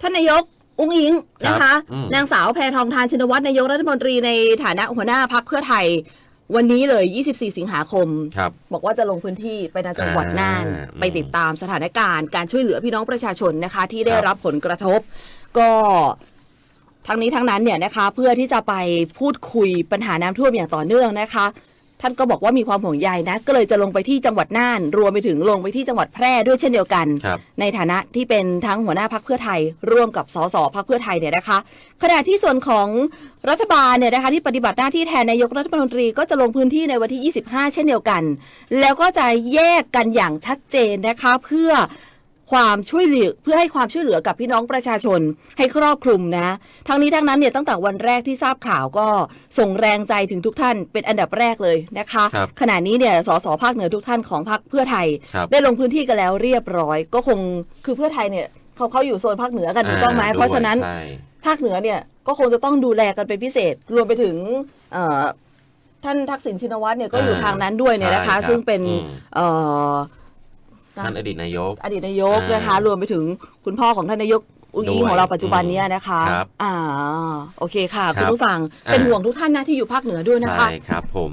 ท่านนายกอุ้งอิงนะคะ อืม นางสาวแพทองทานชินวัตรนายกรัฐมนตรีในฐานะหัวหน้าพักเพื่อไทย วันนี้เลย 24 สิงหาคม ครับ บอกว่าจะลงพื้นที่ไปในจังหวัดน่าน อ่าไปติดตามสถานการณ์การช่วยเหลือพี่น้องประชาชนนะคะ ที่ได้ครับ รับผลกระทบ ก็ทั้งนี้ทั้งนั้นเนี่ยนะคะ เพื่อที่จะไปพูดคุยปัญหาน้ำท่วมอย่างต่อเนื่องนะคะ ท่านก็บอกว่ามีความห่วงใยนะ ก็เลยจะลงไปที่จังหวัดน่าน รวมไปถึงลงไปที่จังหวัดแพร่ด้วยเช่นเดียวกันครับในฐานะที่เป็นทั้งหัวหน้าพักเพื่อไทย ร่วมกับสสพักเพื่อไทยเนี่ยนะคะ ขณะที่ส่วนของรัฐบาลเนี่ยนะคะที่ปฏิบัติหน้าที่แทนนายกรัฐมนตรีก็จะลงพื้นที่ในวันที่ 25 เช่นเดียวกัน แล้วก็จะแยกกันอย่างชัดเจนนะคะเพื่อ ความช่วยเหลือเพื่อให้ความช่วยเหลือกับพี่น้องประชาชนให้ครอบคลุมนะ ทั้งนี้ทั้งนั้นเนี่ยตั้งแต่วันแรกที่ทราบข่าวก็ส่งแรงใจถึงทุกท่านเป็นอันดับแรกเลยนะคะ ครับขณะนี้เนี่ยสสภาคเหนือทุกท่านของพรรคเพื่อไทย ครับได้ลงพื้นที่กันแล้วเรียบร้อย ก็คงคือเพื่อไทยเนี่ยเขาเขาอยู่โซนภาคเหนือกันถูกต้องไหมาเพราะฉะนั้น ใช่ ภาคเหนือเนี่ยก็คงจะต้องดูแลกันเป็นพิเศษ รวมไปถึงเอ่อท่านทักษิณชินวัตรเนี่ยก็อยู่อ่าทางนั้นด้วยเนี่ยนะคะใช่ครับซึ่งเป็นอืม เอ่อ ท่านอดีตนายก อดีตนายกอ่านนะคะ รวมไปถึงคุณพ่อของท่านนายกอุ้งอิงด้วยของเราปัจจุบันเนี้นะคะครับอ่าโอเคค่ะครับคุณผู้ฟังอ่าเป็นห่วงทุกท่านนะที่อยู่ภาคเหนือด้วยนะคะใช่ครับผม